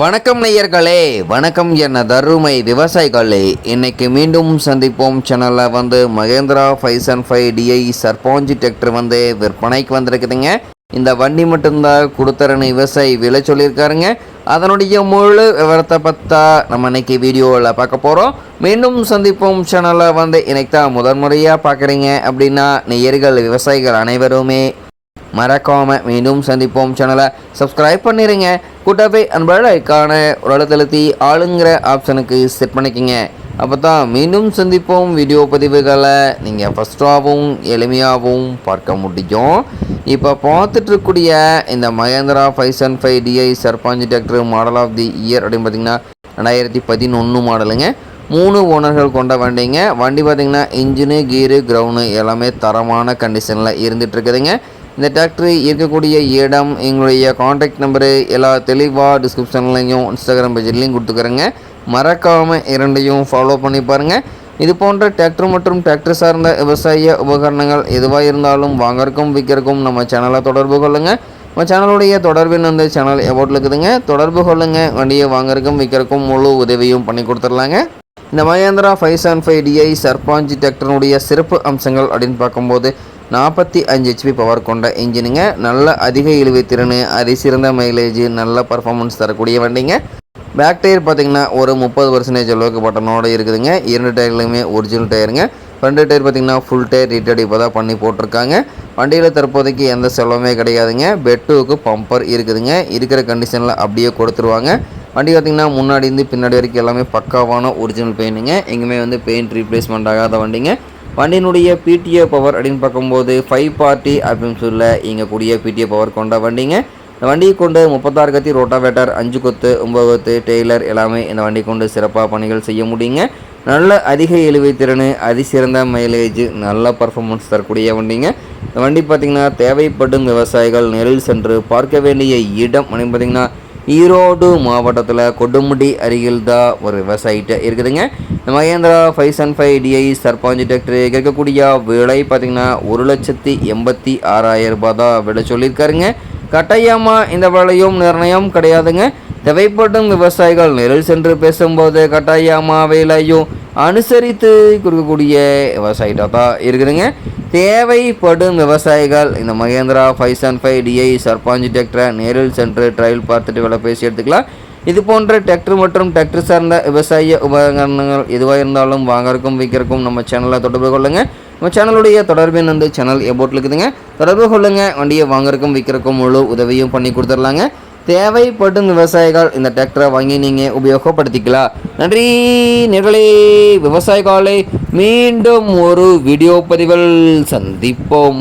வணக்கம் நேயர்களே வணக்கம் என்ன தருமை விவசாயிகளே. இன்னைக்கு மீண்டும் சந்திப்போம். சேனலில் வந்து Mahindra five and five DI Sarpanch tractor வந்து விற்பனைக்கு வந்திருக்குதுங்க. இந்த வண்டி மட்டும்தான் கொடுத்தரன்னு விவசாயி விலை சொல்லியிருக்காருங்க. அதனுடைய முழு விவரத்தை பற்றா நம்ம இன்னைக்கு வீடியோவில் பார்க்க போகிறோம் மீண்டும் சந்திப்போம். சேனலில் வந்து இன்னைக்கு தான் முதன்முறையாக பார்க்குறீங்க அப்படின்னா நேயர்கள் விவசாயிகள் அனைவருமே மறக்காமல் மீண்டும் சந்திப்போம். சேனலை சப்ஸ்கிரைப் பண்ணிடுங்க கூட்டப்பை அன்பழ ஐக்கான ஒரு அழுத்தழுத்தி ஆளுங்கிற ஆப்ஷனுக்கு செட் பண்ணிக்கோங்க. அப்போ தான் மீண்டும் சந்திப்போம். வீடியோ பதிவுகளை நீங்கள் ஃபஸ்ட்டாகவும் எளிமையாகவும் பார்க்க முடியும். இப்போ பார்த்துட்ருக்கூடிய இந்த Mahindra five seven five DI Sarpanch tractor model of the year அப்படின்னு பார்த்தீங்கன்னா ரெண்டாயிரத்தி பதினொன்று மாடலுங்க. மூணு ஓனர்கள் கொண்ட வண்டிங்க. வண்டி பார்த்திங்கன்னா இன்ஜினு கீரு கிரவுண்டு எல்லாமே தரமான கண்டிஷனில் இருந்துகிட்ருக்குதுங்க இந்த டிராக்டர் இருக்கக்கூடிய இடம் எங்களுடைய காண்டாக்ட் நம்பரு எல்லா தெளிவாக டிஸ்கிரிப்ஷன்லையும் இன்ஸ்டாகிராம் பேஜ்லையும் கொடுத்துக்கிறேங்க. மறக்காமல் இரண்டையும் ஃபாலோ பண்ணி பாருங்கள் இது போன்ற டிராக்டர் மற்றும் டிராக்டர் சார்ந்த விவசாய உபகரணங்கள் எதுவாக இருந்தாலும் வாங்கறக்கும் விற்கிறக்கும் நம்ம சேனலை தொடர்பு கொள்ளுங்கள் நம்ம சேனலுடைய தொடர்பின் அந்த சேனல் எவ்வளோ இருக்குதுங்க. தொடர்பு கொள்ளுங்கள் வண்டியை வாங்கறக்கும் விற்கிறக்கும் முழு உதவியும் பண்ணி கொடுத்துடலாங்க. இந்த Mahindra five seven five DI Sarpanch டிராக்டருடைய சிறப்பு அம்சங்கள் அப்படின்னு பார்க்கும்போது நாற்பத்தி அஞ்சு ஹெச்பி பவர் கொண்ட இன்ஜினுங்க நல்ல அதிக இழுவை திறன் அதிசிறந்த மைலேஜ் நல்ல பர்ஃபார்மன்ஸ் தரக்கூடிய வண்டிங்க. பேக் டயர் பார்த்தீங்கன்னா ஒரு முப்பது பர்சன்டேஜ் அளவுக்கு பட்டனோடு இருக்குதுங்க. இரண்டு டயர்லையுமே ஒரிஜினல் டயருங்க ஃப்ரண்ட் டயர் பார்த்தீங்கன்னா ஃபுல் டயர் ரீட்டட் இப்போ தான் பண்ணி போட்டிருக்காங்க. வண்டியில் தற்போதைக்கு எந்த செலவுமே கிடையாதுங்க. பெட்டுக்கு பம்பர் இருக்குதுங்க. இருக்கிற கண்டிஷனில் அப்படியே கொடுத்துருவாங்க. வண்டி பார்த்திங்கன்னா முன்னாடி இருந்து பின்னாடி வரைக்கும் எல்லாமே பக்காவான ஒரிஜினல் பெயிண்ட்டுங்க எங்கேயுமே வந்து பெயிண்ட் ரீப்ளேஸ்மெண்ட் ஆகாத வண்டிங்க. வண்டியினுடைய பிடிஏ பவர் அப்படின்னு பார்க்கும்போது ஃபைவ் பார்ட்டி அப்படின்னு சொல்ல இயங்கக்கூடிய பிடிஏ பவர் கொண்ட வண்டிங்க. இந்த வண்டியை கொண்டு முப்பத்தாறு கத்தி ரோட்டாவேட்டர் அஞ்சு கொத்து ஒம்பது கொத்து டெய்லர் எல்லாமே இந்த வண்டி கொண்டு சிறப்பாக பணிகள் செய்ய முடியுங்க. நல்ல அதிக இழுவை திறன் அதிசிறந்த மைலேஜ் நல்ல பர்ஃபார்மன்ஸ் தரக்கூடிய வண்டிங்க. இந்த வண்டி பார்த்திங்கன்னா தேவைப்படும் விவசாயிகள் நேரில் சென்று பார்க்க வேண்டிய இடம் அப்படின்னு பார்த்திங்கன்னா ஈரோடு மாவட்டத்தில் கொடுமுடி அருகில் தான் ஒரு விவசாயிட்ட இருக்குதுங்க. இந்த Mahindra five seven five DI Sarpanch tractor கேட்கக்கூடிய விலை பார்த்திங்கன்னா ஒரு லட்சத்தி எண்பத்தி ஆறாயிரம் ரூபாய் தான் விலை சொல்லியிருக்காருங்க. கட்டாயமாக இந்த விலையும் நிர்ணயம் கிடையாதுங்க. தேவைப்படும் விவசாயிகள் நேரில் சென்று பேசும்போது கட்டாயமாக விலையும் அனுசரித்து கொடுக்கக்கூடிய விவசாயிட்டாக தான் இருக்குதுங்க. தேவைப்படும் விவசாயிகள் இந்த Mahindra five seven five DI Sarpanch டிராக்டரை நேரில் சென்று ட்ரையல் பார்த்துட்டு விலை பேசி எடுத்துக்கலாம். இது போன்ற டிராக்டர் மற்றும் டிராக்டர் சார்ந்த விவசாய உபகரணங்கள் எதுவாக இருந்தாலும் வாங்கறக்கும் விற்கிறக்கும் நம்ம சேனலை தொடர்பு கொள்ளுங்கள் நம்ம சேனலுடைய தொடர்பின் வந்து சேனல் எபோட்டில் இருக்குதுங்க. தொடர்பு கொள்ளுங்கள் வண்டியை வாங்கறக்கும் விற்கிறக்கும் முழு உதவியும் பண்ணி கொடுத்துர்லாங்க தேவைப்படும் விவசாயிகள் இந்த டிராக்டரை வாங்கி நீங்கள் உபயோகப்படுத்திக்கலாம். நன்றி. நிகழே விவசாயிகளை மீண்டும் ஒரு வீடியோ பதிவில் சந்திப்போம்.